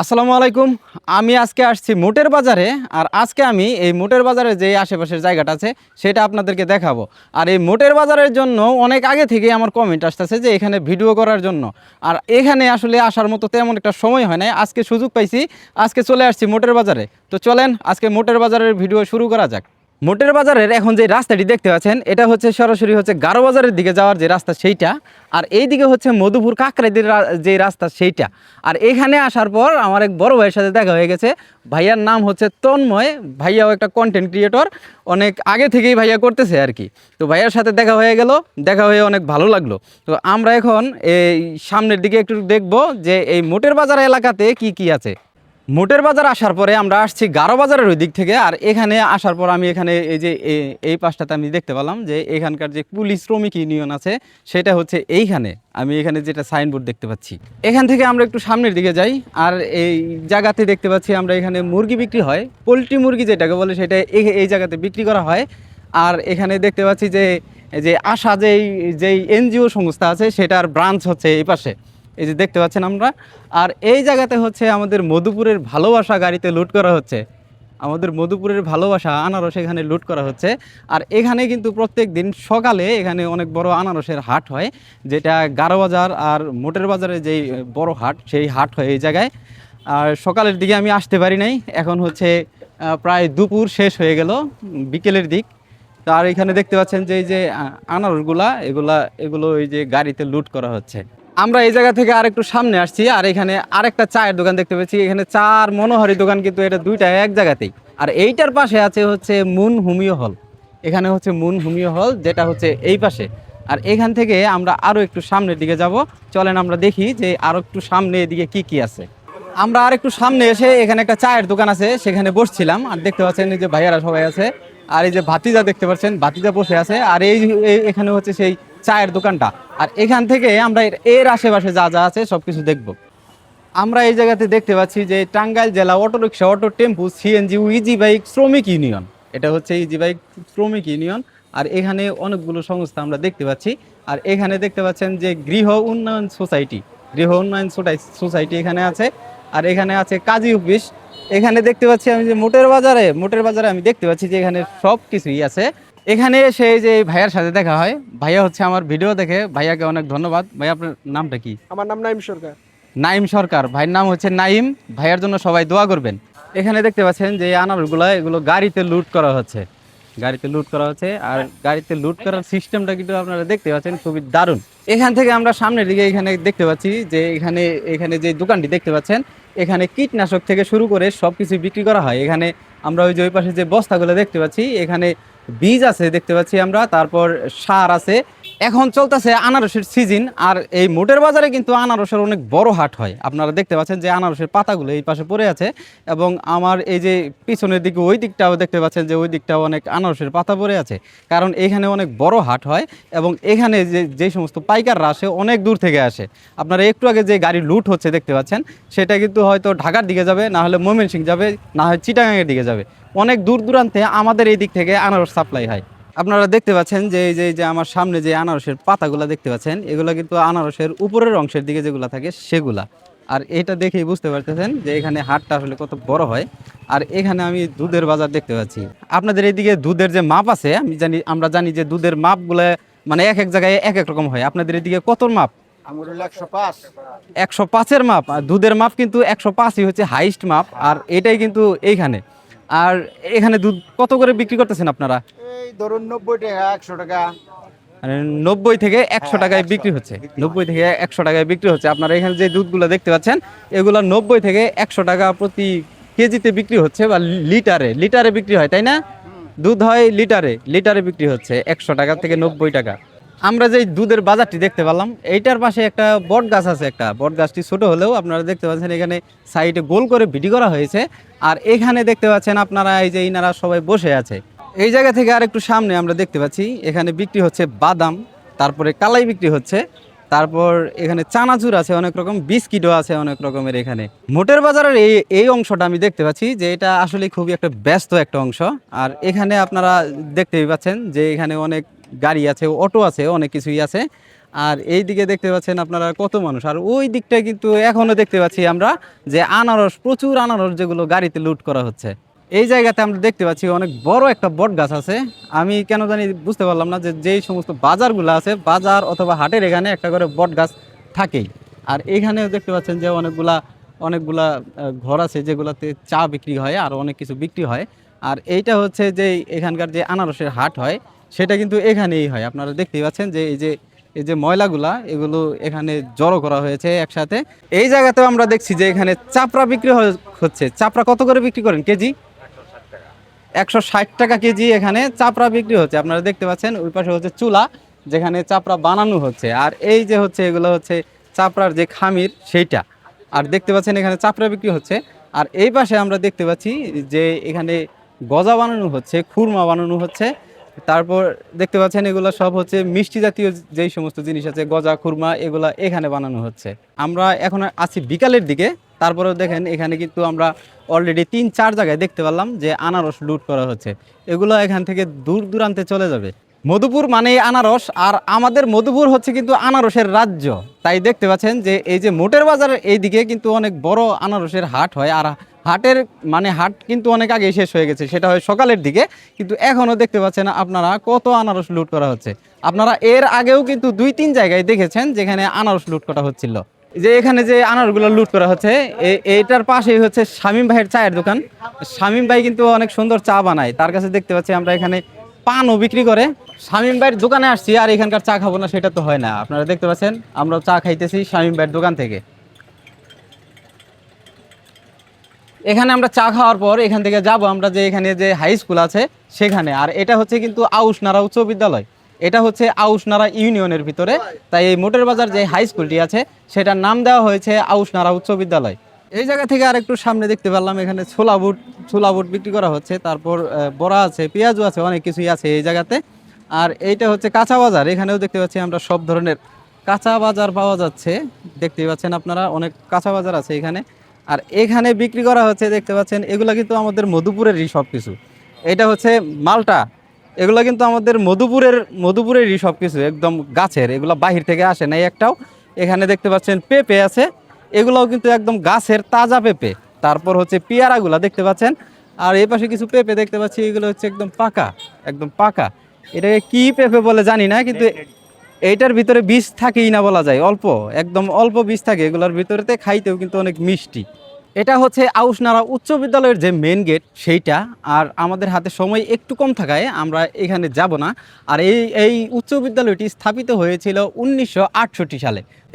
আসসালামু আলাইকুম। আমি আজকে আসছি মোটের বাজারে আর আজকে আমি এই মোটের বাজারে যে আশেপাশের জায়গাটা আছে, সেটা আপনাদেরকে দেখাবো। আর এই মোটের বাজারের জন্য অনেক আগে থেকে আমার কমেন্ট আসতেছে যে এখানে ভিডিও করার জন্য। আর এখানে আসলে আসার মতো তেমন একটা সময় হয় না আজকে সুযোগ পাইছি, আজকে চলে আসছি মোটের বাজারে। তো চলেন, আজকে মোটের বাজারের ভিডিও শুরু করা যাক। মোটের বাজারের এখন যে রাস্তাটি দেখতে পাচ্ছেন, এটা হচ্ছে সরাসরি হচ্ছে গারো বাজারের দিকে যাওয়ার যে রাস্তা সেইটা, আর এই দিকে হচ্ছে মধুপুর কাকরাইদের যে রাস্তা সেইটা। আর এখানে আসার পর আমার এক বড় ভাইয়ের সাথে দেখা হয়ে গেছে। ভাইয়ার নাম হচ্ছে তন্ময়, ভাইয়াও একটা কন্টেন্ট ক্রিয়েটর অনেক আগে থেকেই ভাইয়া করতেছে আর কি। তো ভাইয়ার সাথে দেখা হয়ে গেল, দেখা হয়ে অনেক ভালো লাগল। তো আমরা এখন এই সামনের দিকে একটু দেখব যে এই মোটের বাজার এলাকাতে কি কি আছে। মোটের বাজার আসার পরে আমরা আসছি গারো বাজারের ওই দিক থেকে, আর এখানে আসার পর আমি এখানে এই যে এই পাশটাতে আমি দেখতে পেলাম যে এখানকার যে পুলিশ শ্রমিক ইউনিয়ন আছে, সেটা হচ্ছে এইখানে। আমি এখানে যেটা সাইনবোর্ড দেখতে পাচ্ছি। এখান থেকে আমরা একটু সামনের দিকে যাই, আর এই জায়গাতে দেখতে পাচ্ছি আমরা এখানে মুরগি বিক্রি হয়। পোলট্রি মুরগি যেটাকে বলে সেটা এই জায়গাতে বিক্রি করা হয়। আর এখানে দেখতে পাচ্ছি যে যে আশা যেই যেই এনজিও সংস্থা আছে, সেটার ব্রাঞ্চ হচ্ছে এই পাশে। এই যে দেখতে পাচ্ছেন আমরা। আর এই জায়গাতে হচ্ছে আমাদের মধুপুরের ভালোবাসা গাড়িতে লুট করা হচ্ছে। আমাদের মধুপুরের ভালোবাসা আনারস এখানে লুট করা হচ্ছে। আর এখানে কিন্তু প্রত্যেক দিন সকালে এখানে অনেক বড় আনারসের হাট হয়, যেটা গারো বাজার আর মোটের বাজারে যেই বড় হাট, সেই হাট হয় এই জায়গায়। আর সকালের দিকে আমি আসতে পারি নাই। এখন হচ্ছে প্রায় দুপুর শেষ হয়ে গেল বিকেলের দিক। তো আর এখানে দেখতে পাচ্ছেন যে এই যে আনারসগুলা, এগুলা, এগুলো এই যে গাড়িতে লুট করা হচ্ছে। আমরা এই জায়গা থেকে আর একটু সামনে আসছি, আর এখানে আরেকটা চায়ের দোকান দেখতে পেয়েছি। এখানে চার মনোহারি দোকান, কিন্তু এটা দুইটা এক জায়গাতেই। আর এইটার পাশে আছে হচ্ছে মুন হুমিও হল। এখানে হচ্ছে মুন হুমিও হল, যেটা হচ্ছে এই পাশে। আর এখান থেকে আমরা আরও একটু সামনের দিকে যাব। চলেন আমরা দেখি যে আরও একটু সামনে এদিকে কি কি আছে। আমরা আর একটু সামনে এসে এখানে একটা চায়ের দোকান আছে, সেখানে বসছিলাম। আর দেখতে পাচ্ছেন এই যে ভাইয়ারা সবাই আছে। আর এই যে ভাতিজা দেখতে পাচ্ছেন, ভাতিজা বসে আছে। আর এই- এখানে হচ্ছে সেই চায়ের দোকানটা। আর এখান থেকে আমরা এর- আশেপাশে যা যা আছে সব কিছু দেখব। আমরা এই জায়গাতে দেখতে পাচ্ছি যে টাঙ্গাইল জেলা auto rickshaw auto, tempo, CNG easy bike শ্রমিক ইউনিয়ন। এটা হচ্ছে ইজি বাইক শ্রমিক ইউনিয়ন। আর এখানে অনেকগুলো সংস্থা আমরা দেখতে পাচ্ছি। আর এখানে দেখতে পাচ্ছেন যে গৃহ উন্নয়ন সোসাইটি। গৃহ উন্নয়ন সোসাইটি এখানে আছে। আর এখানে আছে কাজী অফিস। এখানে দেখতে পাচ্ছি আমি যে মোটের বাজারে মোটের বাজারে আমি দেখতে পাচ্ছি যে এখানে সব কিছুই আছে। এখানে এসে যে ভাইয়ার সাথে দেখা হয় ভাইয়া হচ্ছে আমার ভিডিও দেখে ভাইয়াকে অনেক ধন্যবাদ। ভাই আপনার নামটা কি? আমার নাম নাইম সরকার। নাইম সরকার। ভাইয়ের নাম হচ্ছে নাইম। ভাইয়ার জন্য সবাই দোয়া করবেন। এখানে দেখতে পাচ্ছেন যে আনারগুলো এগুলো গাড়িতে লুট করা হচ্ছে। গাড়িতে লুট করা হচ্ছে আর গাড়িতে লুট করার সিস্টেমটা কিন্তু আপনারা দেখতে পাচ্ছেন খুবই দারুণ। এখান থেকে আমরা সামনের দিকে এখানে দেখতে পাচ্ছি যে এখানে এখানে যে দোকানটি দেখতে পাচ্ছেন এখানে কীটনাশক থেকে শুরু করে সব কিছু বিক্রি করা হয়। এখানে আমরা ওই যে ওই পাশে যে বস্তাগুলো দেখতে পাচ্ছি এখানে বীজ আছে, দেখতে পাচ্ছি আমরা। তারপর সার আছে। এখন চলতেছে আনারসের সিজন, আর এই মোটের বাজারে কিন্তু আনারসের অনেক বড় হাট হয়। আপনারা দেখতে পাচ্ছেন যে আনারসের পাতাগুলো এই পাশে পড়ে আছে, এবং আমার এই যে পিছনের দিকে ওই দিকটাও দেখতে পাচ্ছেন যে ওই দিকটাও অনেক আনারসের পাতা পড়ে আছে, কারণ এখানে অনেক বড় হাট হয়, এবং এখানে যে যে সমস্ত পাইকাররা আসে অনেক দূর থেকে আসে। আপনারা একটু আগে যে গাড়ি লুট হচ্ছে দেখতে পাচ্ছেন, সেটা কিন্তু হয়তো ঢাকার দিকে যাবে, না হলে ময়মনসিং যাবে, না হয় চিটাগাঙের দিকে যাবে। অনেক দূর দূরান্তে আমাদের এই দিক থেকে আনারস সাপ্লাই হয়। আপনারা দেখতে পাচ্ছেন যে এই যে যে আমার সামনে যে আনারসের পাতাগুলো দেখতে পাচ্ছেন এগুলো কিন্তু আনারসের উপরের অংশের দিকে যেগুলো থাকে সেগুলা। আর এটা দেখেই বুঝতে পারতেছেন যে এখানে হাটটা আসলে কত বড় হয়। আর এখানে আমি দুধের বাজার দেখতে পাচ্ছি। আপনাদের এইদিকে দুধের যে মাপ আছে আমি জানি আমরা জানি যে দুধের মাপগুলো মানে এক এক জায়গায় এক এক রকম হয়। আপনাদের এদিকে কত মাপ? একশো পাঁচের মাপ। আর দুধের মাপ কিন্তু একশো পাঁচই হচ্ছে হাইস্ট মাপ। আর এটাই কিন্তু এইখানে। আর এখানে দুধ কত করে বিক্রি করতেছেন আপনারা? এই ধরুন নব্বই টাকা একশো টাকা। মানে নব্বই থেকে একশো টাকায় বিক্রি হচ্ছে। নব্বই থেকে একশো টাকায় বিক্রি হচ্ছে। আপনারা এখানে যে দুধগুলো দেখতে পাচ্ছেন এগুলো নব্বই থেকে একশো টাকা প্রতি কেজিতে বিক্রি হচ্ছে বা লিটারে। লিটারে বিক্রি হয় তাই না? দুধ হয় লিটারে। লিটারে বিক্রি হচ্ছে একশো টাকা থেকে নব্বই টাকা। আমরা যে দুধের বাজারটি দেখতে পেলাম এইটার পাশে একটা বট গাছ আছে একটা। বট গাছটি ছোট হলেও আপনারা দেখতে পাচ্ছেন এখানে সাইডে গোল করে ভিডি করা হয়েছে। আর এখানে দেখতে পাচ্ছেন আপনারা এই যে ইনারা সবাই বসে আছে। এই জায়গা থেকে আর একটু সামনে আমরা দেখতে পাচ্ছি, এখানে বিক্রি হচ্ছে বাদাম, তারপরে কালাই বিক্রি হচ্ছে। তারপর এখানে চানাচুর আছে, অনেক রকম, বিস্কিটও আছে অনেক রকমের এখানে। মোটের বাজারের এই এই অংশটা আমি দেখতে পাচ্ছি যে এটা আসলে খুবই একটা ব্যস্ত একটা অংশ। আর এখানে আপনারা দেখতেই পাচ্ছেন যে এখানে অনেক গাড়ি আছে, অটো আছে, অনেক কিছুই আছে। আর এই দিকে দেখতে পাচ্ছেন আপনারা কত মানুষ। আর ওই দিকটায় কিন্তু এখনও দেখতে পাচ্ছি আমরা যে আনারস, প্রচুর আনারস যেগুলো গাড়িতে লুট করা হচ্ছে। এই জায়গাতে আমরা দেখতে পাচ্ছি অনেক বড় একটা বট গাছ আছে। আমি কেন জানি বুঝতে পারলাম না যে যেই সমস্ত বাজারগুলো আছে, বাজার অথবা হাটের এখানে একটা করে বট গাছ থাকেই। আর এখানেও দেখতে পাচ্ছেন যে অনেকগুলা অনেকগুলা ঘর আছে যেগুলোতে চা বিক্রি হয় আর অনেক কিছু বিক্রি হয়। আর এইটা হচ্ছে যে এখানকার যে আনারসের হাট হয়, সেটা কিন্তু এখানেই হয়। আপনারা দেখতেই পাচ্ছেন যে এই যে এই যে ময়লাগুলা, এগুলো এখানে জড়ো করা হয়েছে একসাথে। এই জায়গাতেও আমরা দেখছি যে এখানে চাপড়া বিক্রি হচ্ছে। চাপড়া কত করে বিক্রি করেন কেজি? একশো ষাট টাকা কেজি এখানে চাপড়া বিক্রি হচ্ছে। আপনারা দেখতে পাচ্ছেন, ওই পাশে হচ্ছে চুলা, যেখানে চাপড়া বানানো হচ্ছে। আর এই যে হচ্ছে, এগুলো হচ্ছে চাপড়ার যে খামির, সেইটা। আর দেখতে পাচ্ছেন, এখানে চাপড়া বিক্রি হচ্ছে। আর এই পাশে আমরা দেখতে পাচ্ছি যে এখানে গজা বানানো হচ্ছে, খুরমা বানানো হচ্ছে। তারপর দেখতে পাচ্ছেন, এগুলো সব হচ্ছে মিষ্টি জাতীয় যেই সমস্ত জিনিস আছে, গজা, খুরমা, এগুলা এখানে বানানো হচ্ছে। আমরা এখন আছি বিকালের দিকে। তারপরেও দেখেন, এখানে কিন্তু আমরা অলরেডি তিন, চার জায়গায় দেখতে পারলাম যে আনারস লুট করা হচ্ছে। এগুলো এখান থেকে দূর দূরান্তে চলে যাবে। মধুপুর মানেই আনারস, আর আমাদের মধুপুর হচ্ছে কিন্তু আনারসের রাজ্য। তাই দেখতে পাচ্ছেন যে এই যে মোটের বাজারের এইদিকে কিন্তু অনেক বড় আনারসের হাট হয়, আর হাটের মানে হাট কিন্তু অনেক আগে শেষ হয়ে গেছে, সেটা হয় সকালের দিকে। কিন্তু এখনও দেখতে পাচ্ছেন আপনারা কত আনারস লুট করা হচ্ছে। আপনারা এর আগেও কিন্তু দুই, তিন জায়গায় দেখেছেন যেখানে আনারস লুট করা হচ্ছিল। যে এখানে যে আনারগুলো লুট করা হচ্ছে এইটার পাশেই হচ্ছে শামীম ভাইয়ের চায়ের দোকান। শামীম ভাই কিন্তু অনেক সুন্দর চা বানায়। তার কাছে দেখতে পাচ্ছি আমরা এখানে পানও বিক্রি করে। শামীম ভাইয়ের দোকানে আসছি, আর এখানকার চা খাব না, সেটা তো হয় না। আপনারা দেখতে পাচ্ছেন আমরা চা খাইতেছি শামীম ভাইয়ের দোকান থেকে। এখানে আমরা চা খাওয়ার পর এখান থেকে যাব আমরা যে এখানে যে হাই স্কুল আছে, সেখানে। আর এটা হচ্ছে কিন্তু আউসনারা উচ্চ বিদ্যালয়। এটা হচ্ছে আউসনারা ইউনিয়নের ভিতরে। তাই এই মোটর বাজার যে হাই স্কুলটি আছে, সেটার নাম দেওয়া হয়েছে আউসনারা উচ্চ বিদ্যালয়। এই জায়গা থেকে আর একটু সামনে দেখতে পারলাম, এখানে ছোলা বুট ছোলা বুট বিক্রি করা হচ্ছে। তারপর বড়া আছে, পেঁয়াজও আছে, অনেক কিছুই আছে এই জায়গাতে। আর এইটা হচ্ছে কাঁচা বাজার, এখানেও দেখতে পাচ্ছি আমরা সব ধরনের কাঁচা বাজার পাওয়া যাচ্ছে। দেখতেই পাচ্ছেন আপনারা, অনেক কাঁচা বাজার আছে এখানে। আর এখানে বিক্রি করা হচ্ছে, দেখতে পাচ্ছেন, এগুলো কিন্তু আমাদের মধুপুরেরই সব কিছু এটা হচ্ছে মালটা এগুলো কিন্তু আমাদের মধুপুরের মধুপুরেরই সব কিছু একদম গাছের এগুলো বাহির থেকে আসে না একটাও। এখানে দেখতে পাচ্ছেন পেঁপে আছে এগুলোও কিন্তু একদম গাছের তাজা পেঁপে। তারপর হচ্ছে পেয়ারাগুলা দেখতে পাচ্ছেন আর এই পাশে কিছু পেঁপে দেখতে পাচ্ছি এগুলো হচ্ছে একদম পাকা একদম পাকা। এটাকে কি পেঁপে বলে জানি না কিন্তু এইটার ভিতরে বীজ থাকেই না বলা যায় অল্প একদম অল্প বীজ থাকে এগুলোর ভিতরেতে খাইতেও কিন্তু অনেক মিষ্টি। এটা হচ্ছে আউসনারা উচ্চ বিদ্যালয়ের যে মেন গেট সেইটা। আর আমাদের হাতে সময় একটু কম থাকায় আমরা এখানে যাব না। আর এই এই উচ্চ বিদ্যালয়টি স্থাপিত হয়েছিল উনিশশো আটষট্টি সালে।